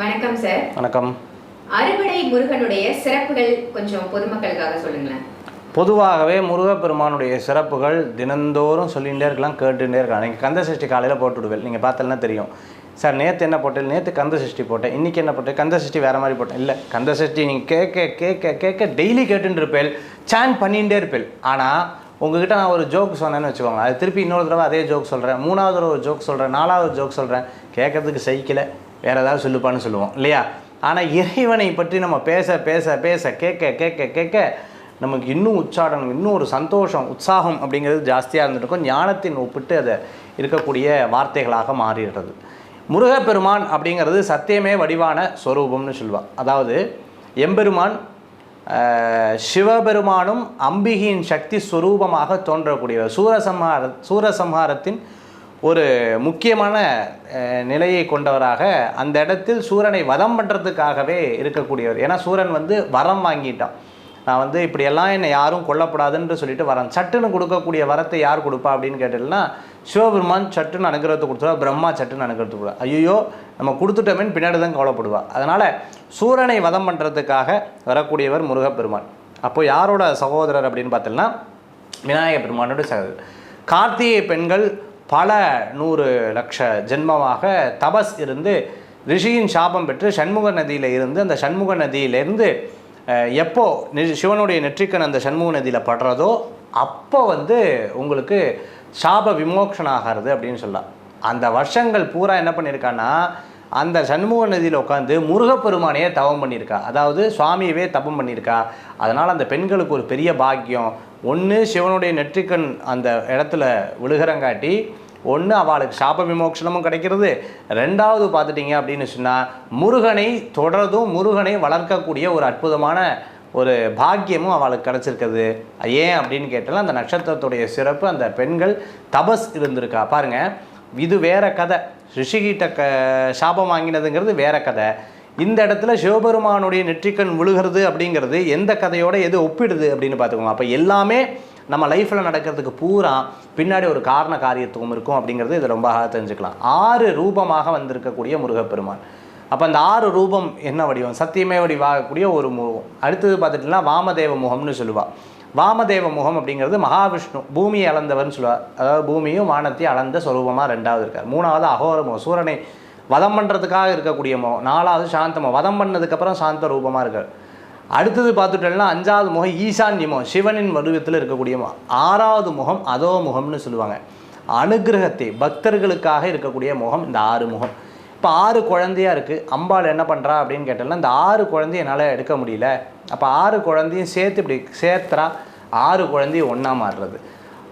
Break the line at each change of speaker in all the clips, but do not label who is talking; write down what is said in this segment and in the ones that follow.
வணக்கம் சார்
வணக்கம்.
அறுபடை முருகனுடைய சிறப்புகள் கொஞ்சம் பொதுமக்களுக்காக சொல்லுங்களேன்.
பொதுவாகவே முருகப்பெருமானுடைய சிறப்புகள் தினந்தோறும் சொல்லிகிட்டே இருக்கலாம் கேட்டுகிட்டே இருக்கலாம். நீங்கள் கந்த சஷ்டி காலையில் போட்டு விடுவேன் நீங்கள் பார்த்தலன்னா தெரியும். சார் நேற்று என்ன போட்டேன்? நேற்று கந்த சஷ்டி போட்டேன். இன்றைக்கி என்ன போட்டேன்? கந்த சஷ்டி வேறு மாதிரி போட்டேன். இல்லை கந்த சஷ்டி நீங்கள் கேட்க கேட்க கேட்க டெய்லி கேட்டுட்டு இருப்பேன் சேன் பண்ணிகிட்டே இருப்பேன் ஆனால் உங்ககிட்ட நான் ஒரு ஜோக் சொன்னேன்னு வச்சுக்கோங்க அது திருப்பி இன்னொரு தடவை அதே ஜோக் சொல்கிறேன் மூணாவது தடவை ஒரு ஜோக் சொல்கிறேன் நாலாவது ஜோக் சொல்கிறேன் கேட்கறதுக்கு சைக்கிளை வேறு ஏதாவது சொல்லுப்பான்னு சொல்லுவோம் இல்லையா? ஆனால் இறைவனை பற்றி நம்ம பேச பேச பேச கேட்க கேட்க கேட்க நமக்கு இன்னும் உச்சாடனம் இன்னும் ஒரு சந்தோஷம் உற்சாகம் அப்படிங்கிறது ஜாஸ்தியாக இருந்துருக்கும் ஞானத்தின் ஒப்பிட்டு அதை இருக்கக்கூடிய வார்த்தைகளாக மாறிடுறது. முருகப்பெருமான் அப்படிங்கிறது சத்தியமே வடிவான ஸ்வரூபம்னு சொல்லுவாள் அதாவது எம்பெருமான் சிவபெருமானும் அம்பிகையின் சக்தி ஸ்வரூபமாக தோன்றக்கூடியவர். சூரசம்ஹார சூரசம்ஹாரத்தின் ஒரு முக்கியமான நிலையை கொண்டவராக அந்த இடத்தில் சூரனை வதம் பண்ணுறதுக்காகவே இருக்கக்கூடியவர். ஏன்னா சூரன் வந்து வரம் வாங்கிட்டான். நான் வந்து இப்படியெல்லாம் என்னை யாரும் கொல்லப்படாதுன்னு சொல்லிட்டு வரேன். சட்டுன்னு கொடுக்கக்கூடிய வரத்தை யார் கொடுப்பா அப்படின்னு கேட்டீங்கன்னா சிவபெருமான் சட்டுன்னு அனுகிரகத்தை கொடுத்துருவா பிரம்மா சட்டுன்னு அனுக்கிறது கொடுவா ஐயோ நம்ம கொடுத்துட்டோமேன்னு பின்னாடி தான் கவலைப்படுவா. அதனால் சூரனை வதம் பண்ணுறதுக்காக வரக்கூடியவர் முருகப்பெருமான். அப்போ யாரோட சகோதரர் அப்படின்னு பார்த்தோம்னா விநாயக பெருமானோட சகோதரர். கார்த்திகை பெண்கள் பல நூறு லட்ச ஜென்மமாக தபஸ் இருந்து ரிஷியின் சாபம் பெற்று சண்முக நதியில் இருந்து அந்த சண்முக நதியிலேருந்து எப்போ சிவனுடைய நெற்றிக்கன் அந்த சண்முக நதியில் படுறதோ அப்போ வந்து உங்களுக்கு சாப விமோக்ஷன் ஆகிறது அப்படின்னு சொல்லலாம். அந்த வருஷங்கள் பூரா என்ன பண்ணியிருக்கான்னா அந்த சண்முக நதியில் உட்காந்து முருகப்பெருமானையே தவம் பண்ணியிருக்கா அதாவது சுவாமியவே தபம் பண்ணியிருக்கா அதனால் அந்த பெண்களுக்கு ஒரு பெரிய பாக்கியம் ஒன்று சிவனுடைய நெற்றிக்கண் அந்த இடத்துல விழுகிறங்காட்டி ஒன்று அவளுக்கு சாப விமோக்ஷனமும் கிடைக்கிறது. ரெண்டாவது பார்த்துட்டிங்க அப்படின்னு சொன்னால் முருகனை தொடர்ந்தும் முருகனை வளர்க்கக்கூடிய ஒரு அற்புதமான ஒரு பாக்கியமும் அவளுக்கு கிடச்சிருக்குது ஏன் அப்படின்னு கேட்டால் அந்த நட்சத்திரத்துடைய சிறப்பு அந்த பெண்கள் தபஸ் இருந்திருக்கா? பாருங்க இது வேற கதை. ரிஷிகிட்ட க சாபம் வாங்கினதுங்கிறது வேற கதை. இந்த இடத்துல சிவபெருமானுடைய நெற்றிக்கண் விழுகிறது அப்படிங்கிறது எந்த கதையோட எது ஒப்பிடுது அப்படின்னு பார்த்துக்கோங்க. அப்போ எல்லாமே நம்ம லைஃப்பில் நடக்கிறதுக்கு பூரா பின்னாடி ஒரு காரண காரியத்துவம் இருக்கும் அப்படிங்கிறது இதை ரொம்ப தெரிஞ்சுக்கலாம். ஆறு ரூபமாக வந்திருக்கக்கூடிய முருகப்பெருமான். அப்போ அந்த ஆறு ரூபம் என்ன வடிவம்? சத்தியமே வடிவாகக்கூடிய ஒரு முகம். அடுத்தது பார்த்துட்டுனா வாமதேவ முகம்னு சொல்லுவாள் வாமதேவ முகம் அப்படிங்கிறது மகாவிஷ்ணு பூமியை அளந்தவர்னு சொல்லுவார் அதாவது பூமியும் வானத்தையும் அளந்த சொரூபமாக ரெண்டாவது இருக்கார். மூணாவது அகோர முகம். சூரனை வதம் பண்ணுறதுக்காக இருக்கக்கூடிய முகம் நாலாவது சாந்தமோ வதம் பண்ணதுக்கப்புறம் சாந்த ரூபமாக இருக்கார். அடுத்தது பார்த்துட்டோம்னா அஞ்சாவது முகம் ஈசான்ய முகம் சிவனின் வடிவத்தில் இருக்கக்கூடிய முகம் ஆறாவது முகம் அதோ முகம்னு சொல்லுவாங்க. அனுகிரகத்தை பக்தர்களுக்காக இருக்கக்கூடிய முகம் இந்த ஆறு முகம். இப்போ ஆறு குழந்தையாக இருக்குது அம்பாள் என்ன பண்ணுறா அப்படின்னு கேட்டோம்னா இந்த ஆறு குழந்தைய என்னால் எடுக்க முடியல. அப்போ ஆறு குழந்தையும் சேர்த்து இப்படி சேர்த்துறா ஆறு குழந்தையும் ஒன்றா மாறுறது.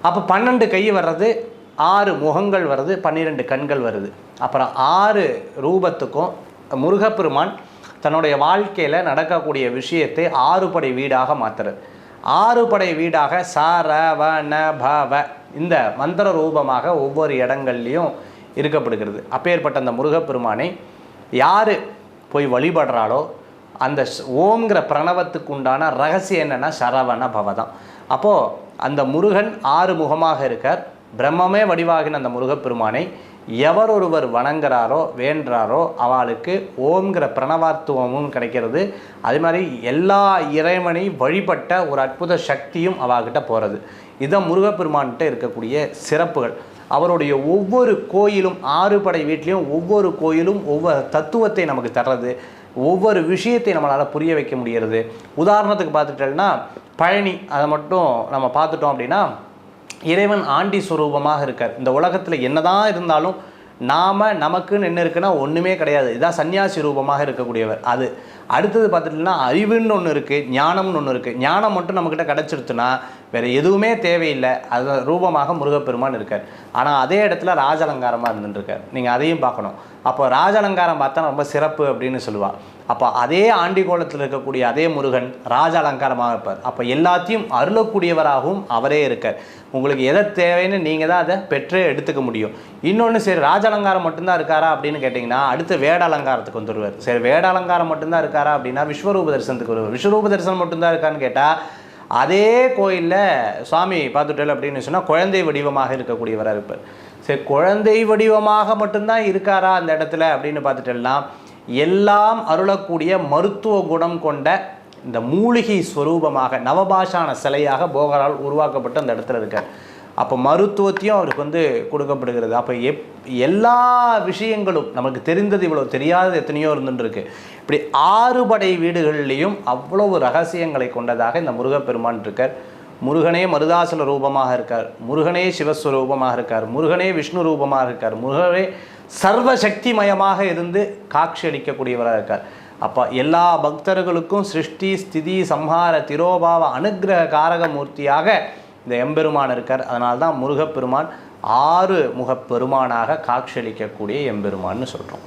அப்போ பன்னெண்டு கை வர்றது ஆறு முகங்கள் வருது பன்னிரெண்டு கண்கள் வருது. அப்புறம் ஆறு ரூபத்துக்கும் முருகப்பெருமான் தன்னுடைய வாழ்க்கையில் நடக்கக்கூடிய விஷயத்தை ஆறு படை வீடாக மாற்றுறது ஆறு படை வீடாக ச ர வ ந ப வ இந்த மந்திர ரூபமாக ஒவ்வொரு இடங்கள்லையும் இருக்கப்படுகிறது அப்பேற்பட்ட அந்த முருகப்பெருமானை யார் போய் வழிபடுறாளோ அந்த ஸ்- ஓம்ங்கிற பிரணவத்துக்கு உண்டான ரகசியம் என்னென்னா சரவண பவதான் அப்போது அந்த முருகன் ஆறு முகமாக இருக்கார். பிரம்மமே வடிவாகின அந்த முருகப்பெருமானை எவர் ஒருவர் வணங்குறாரோ வேண்டுறாரோ அவளுக்கு ஓம்ங்கிற பிரணவாத்துவமும் கிடைக்கிறது. அதே மாதிரி எல்லா இறைவனை வழிபட்ட ஒரு அற்புத சக்தியும் அவகிட்ட போகிறது இதுதான் முருகப்பெருமான்கிட்ட இருக்கக்கூடிய சிறப்புகள். அவருடைய ஒவ்வொரு கோயிலும் ஆறு படை வீட்லேயும் ஒவ்வொரு கோயிலும் ஒவ்வொரு தத்துவத்தை நமக்கு தர்றது ஒவ்வொரு விஷயத்தை நம்மளால் புரிய வைக்க முடிகிறது உதாரணத்துக்கு பார்த்துட்டோம்னா பழனி அதை மட்டும் நம்ம பார்த்துட்டோம் அப்படின்னா இறைவன் ஆண்டி சுரூபமாக இருக்கார். இந்த உலகத்தில் என்னதான் இருந்தாலும் நாம் நமக்குன்னு என்ன இருக்குன்னா ஒன்றுமே கிடையாது. இதான் சன்னியாசி ரூபமாக இருக்கக்கூடியவர். அது அடுத்தது பார்த்துட்டோம்னா அறிவுன்னு ஒன்று இருக்குது ஞானம்னு ஒன்று இருக்குது ஞானம் மட்டும் நம்மக்கிட்ட கிடச்சிருச்சுன்னா வேறு எதுவுமே தேவையில்லை. அது ரூபமாக முருகப்பெருமான் இருக்கார். ஆனால் அதே இடத்துல ராஜலங்காரமாக இருந்துட்டுருக்கார் நீங்கள் அதையும் பார்க்கணும். அப்போ ராஜலங்காரம் பார்த்தா ரொம்ப சிறப்பு அப்படின்னு சொல்லுவாள் அப்போ அதே ஆண்டிகோலத்தில் இருக்கக்கூடிய அதே முருகன் ராஜ அலங்காரமாக இருப்பார். அப்போ எல்லாத்தையும் அருளக்கூடியவராகவும் அவரே இருக்கார். உங்களுக்கு எதை தேவைன்னு நீங்கள் தான் அதை பெற்றே எடுத்துக்க முடியும். இன்னொன்று சரி ராஜ அலங்காரம் மட்டும்தான் இருக்காரா அப்படின்னு கேட்டிங்கன்னா அடுத்து வேட அலங்காரத்துக்கு வந்துடுவார் சரி வேட அலங்காரம் மட்டும்தான் இருக்காரா அப்படின்னா விஸ்வரூப தரிசனத்துக்கு வருவார். விஸ்வரூப தரிசனம் மட்டும்தான் இருக்கான்னு கேட்டால் அதே கோயிலில் சுவாமி பார்த்துட்டல் அப்படின்னு சொன்னால் குழந்தை வடிவமாக இருக்கக்கூடியவராக இருப்பார். சரி குழந்தை வடிவமாக மட்டும்தான் இருக்காரா அந்த இடத்துல அப்படின்னு பார்த்துட்டோம்னா எல்லாம் அருளக்கூடிய மருத்துவ குணம் கொண்ட இந்த மூலிகை ஸ்வரூபமாக நவபாஷான சிலையாக போகரால் உருவாக்கப்பட்டு அந்த இடத்துல இருக்கார். அப்போ மருத்துவத்தையும் அவருக்கு வந்து கொடுக்கப்படுகிறது. அப்போ எப் எல்லா விஷயங்களும் நமக்கு தெரிந்தது இவ்வளோ தெரியாதது எத்தனையோ இருந்துருக்கு இப்படி ஆறுபடை வீடுகள்லேயும் அவ்வளவு ரகசியங்களை கொண்டதாக இந்த முருகப்பெருமான் இருக்கார். முருகனே மருதாசல ரூபமாக இருக்கார். முருகனே சிவஸ்வரூபமாக இருக்கார். முருகனே விஷ்ணு ரூபமாக இருக்கார். முருகனே சர்வசக்திமயமாக இருந்து காட்சி அளிக்கக்கூடியவராக இருக்கார். அப்போ எல்லா பக்தர்களுக்கும் சிருஷ்டி ஸ்திதி சம்ஹார திரோபாவ அனுகிரக காரக மூர்த்தியாக இந்த எம்பெருமான் இருக்கார். அதனால தான் முருகப்பெருமான் ஆறு முகப்பெருமானாக காட்சியளிக்கக்கூடிய எம்பெருமான்னு சொல்கிறோம்